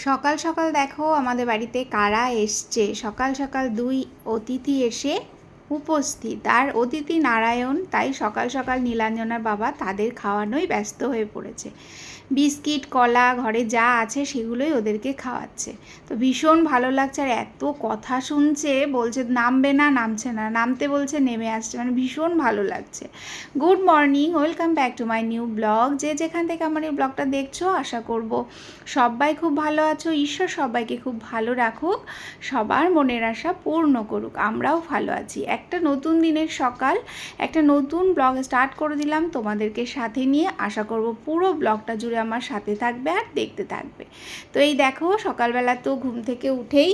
সকাল সকাল দেখো আমাদের বাড়িতে কারা এসছে। সকাল সকাল দুই অতিথি এসে উপস্থিত। আর অতিথি নারায়ণ তাই সকাল সকাল নীলাঞ্জনার বাবা তাদের খাওয়ানোই ব্যস্ত হয়ে পড়েছে। বিস্কিট, কলা, ঘরে যা আছে সেগুলোই ওদেরকে খাওয়াচ্ছে। তো ভীষণ ভালো লাগছে আর এত কথা শুনছে, বলছে নামবে না, নামছে না, নামতে বলছে, নেমে আসছে মানে ভীষণ ভালো লাগছে। Good morning, welcome back to my new blog. যে যেখান থেকে আমার এই ব্লগটা দেখছ, আশা করব সবাই খুব ভালো আছো। ঈশ্বর সবাইকে খুব ভালো রাখুক, সবার মনের আশা পূর্ণ করুক। আমরাও ভালো আছি। একটা নতুন দিনের সকাল, একটা নতুন ব্লগ স্টার্ট করে দিলাম তোমাদেরকে সাথে নিয়ে। আশা করব পুরো ব্লগটা জুড়ে আমার সাথে থাকবে আর দেখতে থাকবে। তো এই দেখো, সকালবেলা তো ঘুম থেকে উঠেই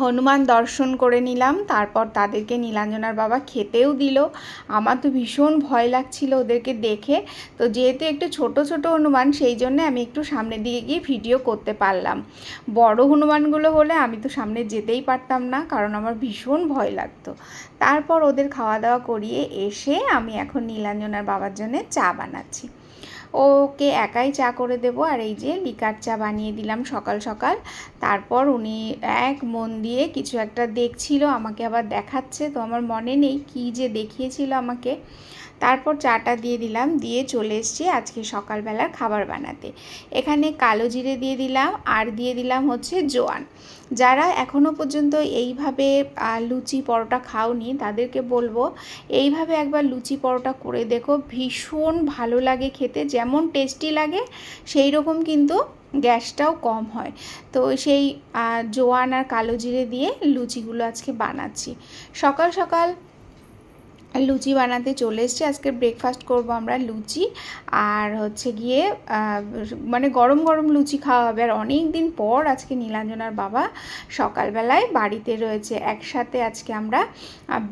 হনুমান দর্শন করে নিলাম। তারপর তাদেরকে নীলাঞ্জনার বাবা খেতেও দিল। আমার তো ভীষণ ভয় লাগছিল ওদেরকে দেখে। তো যেহেতু একটু ছোট ছোট হনুমান, সেই জন্য আমি একটু সামনের দিকে গিয়ে ভিডিও করতে পারলাম। বড় হনুমানগুলো হলে আমি তো সামনে যেতেই পারতাম না, কারণ আমার ভীষণ ভয় লাগতো। তারপর ওদের খাওয়া দাওয়া করিয়ে এসে আমি এখন নীলাঞ্জনার বাবার জন্য চা বানাচ্ছি। ওকে একাই চা করে দেব আর এই যে লিকার চা বানিয়ে দিলাম সকাল সকাল। তারপর উনি এক মন দিয়ে কিছু একটা দেখছিল, আমাকে আবার দেখাচ্ছে। তো আমার মনে নেই কি যে দেখিয়েছিল আমাকে। তারপর চাটা দিয়ে দিলাম, দিয়ে চলে এসছি আজকে সকালবেলার খাবার বানাতে। এখানে কালো জিরে দিয়ে দিলাম, আর দিয়ে দিলাম হচ্ছে জোয়ান। যারা এখনও পর্যন্ত এইভাবে লুচি পরোটা খাওনি, তাদেরকে বলব, এইভাবে একবার লুচি পরোটা করে দেখো। ভীষণ ভালো লাগে খেতে যেমন টেস্টি লাগে সেই রকম কিন্তু গ্যাসটাও কম হয়। তো সেই জোয়ান আর কালো জিরে দিয়ে লুচিগুলো আজকে বানাচ্ছি। সকাল সকাল লুচি বানাতে চলে এসছি। আজকে ব্রেকফাস্ট করব আমরা লুচি আর হচ্ছে গিয়ে মানে গরম গরম লুচি খাওয়া হবে। আর অনেক দিন পর আজকে নীলাঞ্জনার বাবা সকালবেলায় বাড়িতে রয়েছে। একসাথে আজকে আমরা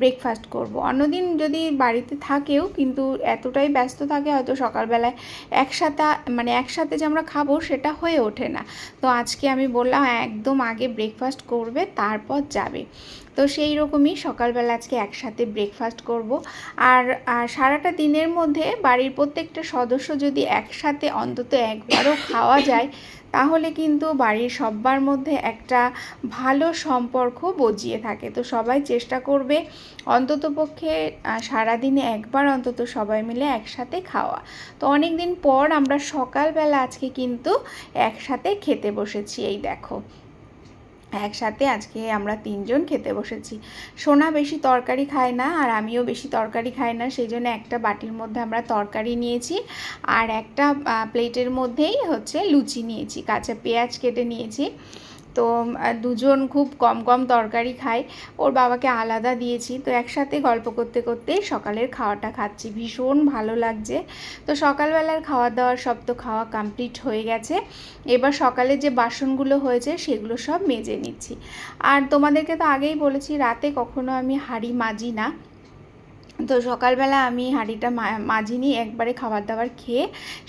ব্রেকফাস্ট করব। অন্যদিন যদি বাড়িতে থাকেও কিন্তু এতটাই ব্যস্ত থাকে, হয়তো সকালবেলায় একসাথে মানে একসাথে যে আমরা খাব সেটা হয়ে ওঠে না। তো আজকে আমি বললাম, একদম আগে ব্রেকফাস্ট করবে, তারপর যাবে। তো সেই রকমই সকালবেলা আজকে একসাথে ব্রেকফাস্ট করব। আর সারাটা দিনের মধ্যে বাড়ির প্রত্যেকটা সদস্য যদি একসাথে অন্তত একবারও খাওয়া যায়, তাহলে কিন্তু বাড়ির সব্বার মধ্যে একটা ভালো সম্পর্ক বজিয়ে থাকে। তো সবাই চেষ্টা করবে অন্তত পক্ষে সারাদিনে একবার অন্তত সবাই মিলে একসাথে খাওয়া। তো অনেক দিন পর আমরা সকালবেলা আজকে কিন্তু একসাথে খেতে বসেছি, এই দেখো। একসাথে আজকে আমরা তিনজন খেতে বসেছি। সোনা বেশি তরকারি খায় না আর আমিও বেশি তরকারি খাই না সেই জন্য একটা বাটির মধ্যে আমরা তরকারি নিয়েছি আর একটা প্লেটের মধ্যেই হচ্ছে লুচি নিয়েছি, কাঁচা পেঁয়াজ কেটে নিয়েছি। তো দুজন খুব কম কম তরকারি খায়। ওর বাবাকে আলাদা দিয়েছি। তো একসাথে গল্প করতে করতে সকালের খাওয়াটা খাচ্ছি। ভীষণ ভালো লাগছে। তো সকালবেলার খাওয়া দাওয়ার সব তো খাওয়া কমপ্লিট হয়ে গেছে। এবার সকালে যে বাসনগুলো হয়েছে, সেগুলো সব মেজে নিচ্ছি। আর তোমাদেরকে তো আগেই বলেছি, রাতে কখনো আমি হাঁড়ি মাজি না। তো সকালবেলা আমি হাঁড়িটা মাজিনি, একবারে খাবার দাবার খেয়ে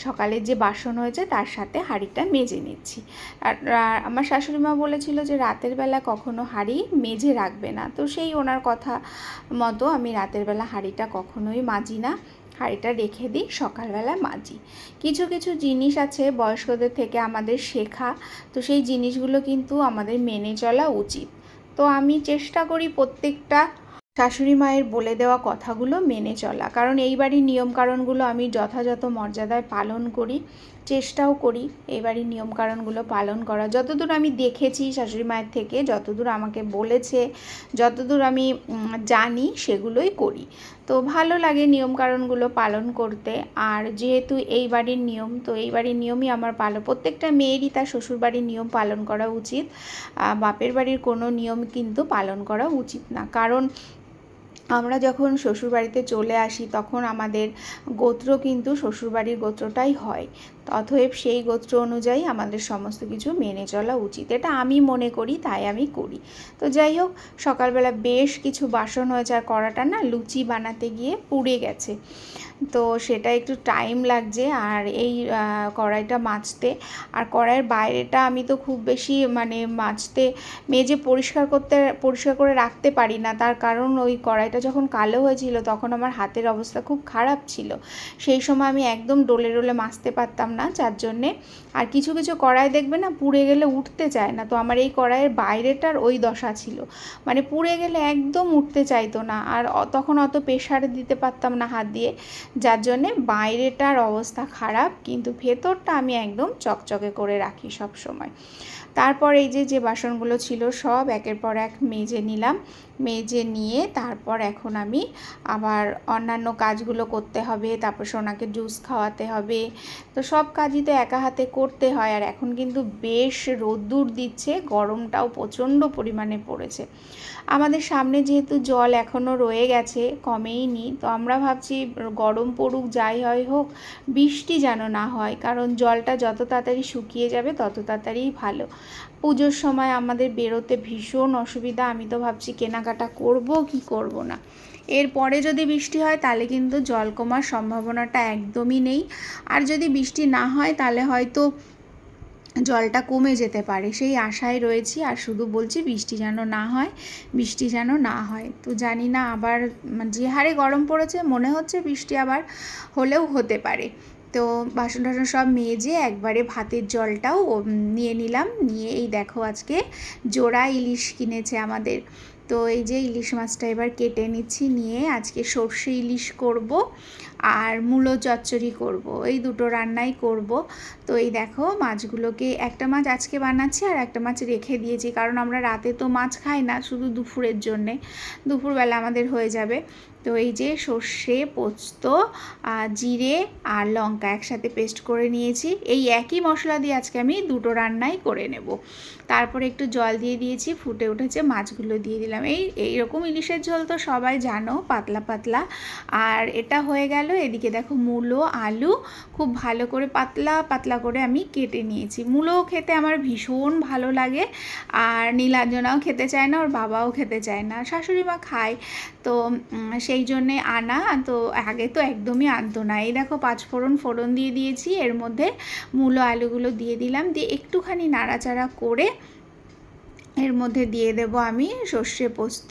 সকালের যে বাসন হয়েছে তার সাথে হাঁড়িটা মেজে নিচ্ছি। আর আমার শাশুড়ি মা বলেছিল যে রাতের বেলা কখনো হাঁড়ি মেজে রাখবে না। তো সেই ওনার কথা মতো আমি রাতের বেলা হাঁড়িটা কখনোই মাজি না। হাঁড়িটা রেখে দিই, সকালবেলা মাজি। কিছু কিছু জিনিস আছে বয়স্কদের থেকে আমাদের শেখা। তো সেই জিনিসগুলো কিন্তু আমাদের মেনে চলা উচিত। তো আমি চেষ্টা করি প্রত্যেকটা শাশুড়ি মায়ের বলে দেওয়া কথাগুলো মেনে চলা। কারণ এই বাড়ির নিয়মকানুনগুলো আমি যথাযথ মর্যাদায় পালন করি, চেষ্টাও করি এই বাড়ির নিয়মকানুনগুলো পালন করা। যতদূর আমি দেখেছি শাশুড়ি মায়ের থেকে, যতদূর আমাকে বলেছে, যতদূর আমি জানি সেগুলোই করি। তো ভালো লাগে নিয়মকানুনগুলো পালন করতে। আর যেহেতু এই বাড়ির নিয়ম, তো এই বাড়ির নিয়মই আমার পালন, প্রত্যেকটা মেয়েরই তার শ্বশুর বাড়ির নিয়ম পালন করা উচিত। বাপের বাড়ির কোনো নিয়ম কিন্তু পালন করা উচিত না। কারণ আমরা যখন শ্বশুরবাড়িতে চলে আসি তখন আমাদের গোত্র কিন্তু শ্বশুরবাড়ির গোত্রটাই হয়। অতএব সেই গোত্র অনুযায়ী আমাদের সমস্ত কিছু মেনে চলা উচিত। এটা আমি মনে করি, তাই আমি করি। তো যাই হোক, সকালবেলা বেশ কিছু বাসন হয়েছে, আর কড়াটা না লুচি বানাতে গিয়ে পুড়ে গেছে। তো সেটা একটু টাইম লাগছে, আর এই কড়াইটা মাজতে, আর কড়াইয়ের বাইরেটা আমি তো খুব বেশি মানে মাজতে, মেজে পরিষ্কার করতে, পরিষ্কার করে রাখতে পারি না। তার কারণ ওই কড়াইটা যখন কালো হয়েছিল, তখন আমার হাতের অবস্থা খুব খারাপ ছিল। সেই সময় আমি একদম ডোলে ডোলে মাজতে পারতাম না। না, যার জন্যে আর কিছু কিছু কড়াই দেখবে না পুড়ে গেলে উঠতে চায় না। তো আমার এই কড়াইয়ের বাইরেটার ওই দশা ছিল। মানে পুড়ে গেলে একদম উঠতে চাইতো না। আর তখন অত প্রেশার দিতে পারতাম না হাত দিয়ে। যার জন্যে বাইরেটার অবস্থা খারাপ, কিন্তু ভেতরটা আমি একদম চকচকে করে রাখি সব সময়। তারপর এই যে যে বাসনগুলো ছিল সব একের পর এক মেজে নিলাম। মেজে নিয়ে তারপর এখন আমি আবার অন্যান্য কাজগুলো করতে হবে। তারপর সোনাকে জুস খাওয়াতে হবে। তো সব কাজই তো একা হাতে করতে হয় আর এখন কিন্তু বেশ রোদ্দুর দিচ্ছে, গরমটাও প্রচণ্ড পরিমাণে পড়েছে। আমাদের সামনে যেহেতু জল এখনও রয়ে গেছে কমেইনি তো আমরা ভাবছি গরম পড়ুক, যাই হয় হোক, বৃষ্টি যেন না হয়, কারণ জলটা যত তাড়াতাড়ি শুকিয়ে যাবে তত তাড়াতাড়ি ভালো। পুজোর সময় আমাদের বেরোতে ভীষণ অসুবিধা, আমি তো ভাবছি কেনাকাটা করব কি করব না। এরপরে যদি বৃষ্টি হয়, তাহলে কিন্তু জল কমার সম্ভাবনাটা একদমই নেই। আর যদি বৃষ্টি না হয়, তাহলে হয়তো জলটা কমে যেতে পারে। সেই আশায় রয়েছি। আর শুধু বলছি, বৃষ্টি যেন না হয়, বৃষ্টি যেন না হয়। তো জানি না আবার মানে যে হারে গরম পড়েছে, মনে হচ্ছে বৃষ্টি আবার হলেও হতে পারে। তো বাসন টাসন সব মেজে একবারে ভাতের জলটাও নিয়ে নিলাম। নিয়ে এই দেখো আজকে জোড়া ইলিশ কিনেছে আমাদের। তো এই যে ইলিশ মাছটা এবার কেটে নিচ্ছি, নিয়ে আজকে সর্ষে ইলিশ করব আর মূলো চচ্চড়ি করব। এই দুটো রান্নাই করব। তো এই দেখো মাছগুলোকে, একটা মাছ আজকে বানাচ্ছি আর একটা মাছ রেখে দিয়েছি, কারণ আমরা রাতে তো মাছ খাই না শুধু দুপুরের জন্যে। দুপুরবেলা আমাদের হয়ে যাবে। তো এই যে সর্ষে পোস্ত জিরে আর লঙ্কা একসাথে পেস্ট করে নিয়েছি। এই একই মশলা দিয়ে আজকে আমি দুটো রান্নাই করে নেব। তারপরে একটু জল দিয়ে দিয়েছি ফুটে উঠেছে মাছগুলো দিয়ে দিলাম। এই এইরকম ইলিশের ঝোল তো সবাই জানো পাতলা পাতলা। আর এটা হয়ে গেল এদিকে দেখো মূলো আলু খুব ভালো করে পাতলা পাতলা করে আমি কেটে নিয়েছি। মূলো খেতে আমার ভীষণ ভালো লাগে। আর নীলাঞ্জনাও খেতে চায় না ওর বাবাও খেতে চায় না। শাশুড়ি মা খায় তো উম, সেই জন্যে আনা। তো আগে তো একদমই আনতো না। এই দেখো পাঁচ ফোড়ন ফোড়ন দিয়ে দিয়েছি। এর মধ্যে মূলো আলুগুলো দিয়ে দিলাম। দিয়ে একটুখানি নাড়াচাড়া করে এর মধ্যে দিয়ে দেব আমি সর্ষে পোস্ত,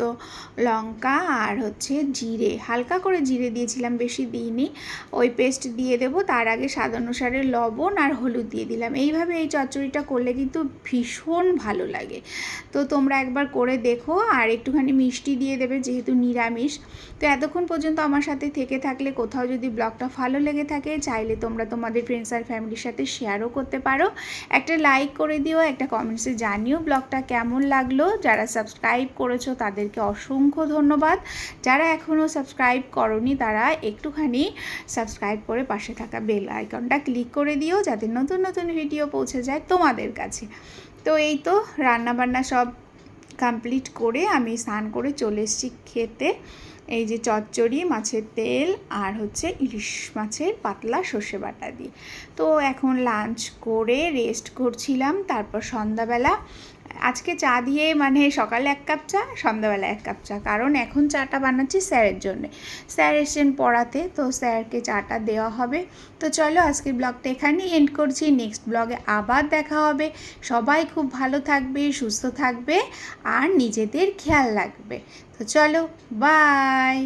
লঙ্কা আর হচ্ছে জিরে। হালকা করে জিরে দিয়েছিলাম, বেশি দিইনি। ওই পেস্ট দিয়ে দেব। তার আগে স্বাদ অনুসারে লবণ আর হলুদ দিয়ে দিলাম। এইভাবে এই চচ্চড়িটা করলে কিন্তু ভীষণ ভালো লাগে। তো তোমরা একবার করে দেখো আর একটুখানি মিষ্টি দিয়ে দেবে যেহেতু নিরামিষ। তো এতক্ষণ পর্যন্ত আমার সাথে থেকে থাকলে কোথাও যদি ব্লগটা ভালো লেগে থাকে, চাইলে তোমরা তোমাদের ফ্রেন্ডস আর ফ্যামিলির সাথে শেয়ারও করতে পারো। একটা লাইক করে দিও, একটা কমেন্টসে জানিও ব্লগটা কেমন লাগল? যারা সাবস্ক্রাইব করেছ তাদেরকে অসংখ্য ধন্যবাদ। যারা এখনও সাবস্ক্রাইব করনি তারা একটুখানি সাবস্ক্রাইব করে পাশে থাকা বেল আইকনটা ক্লিক করে দিও যাতে নতুন নতুন ভিডিও পৌঁছে যায় তোমাদের কাছে। তো এই তো রান্নাবান্না সব কমপ্লিট করে আমি স্নান করে চলে এসেছি খেতে। এই যে চচ্চড়ি, মাছের তেল আর হচ্ছে ইলিশ মাছের পাতলা সর্ষে বাটা দিয়ে। তো এখন লাঞ্চ করে রেস্ট করছিলাম। তারপর সন্ধ্যাবেলা আজকে চা দিয়ে মানে সকালে এক কাপ চা, সন্ধ্যাবেলা এক কাপ চা। কারণ এখন চাটা বানাচ্ছি স্যারের জন্য। স্যার এসছেন পড়াতে, তো স্যারকে চাটা দেওয়া হবে। তো চলো আজকের ব্লগটা এখানেই এন্ড করছি। নেক্সট ব্লগে আবার দেখা হবে। সবাই খুব ভালো থাকবে, সুস্থ থাকবে আর নিজেদের খেয়াল রাখবে। তো চলো বাই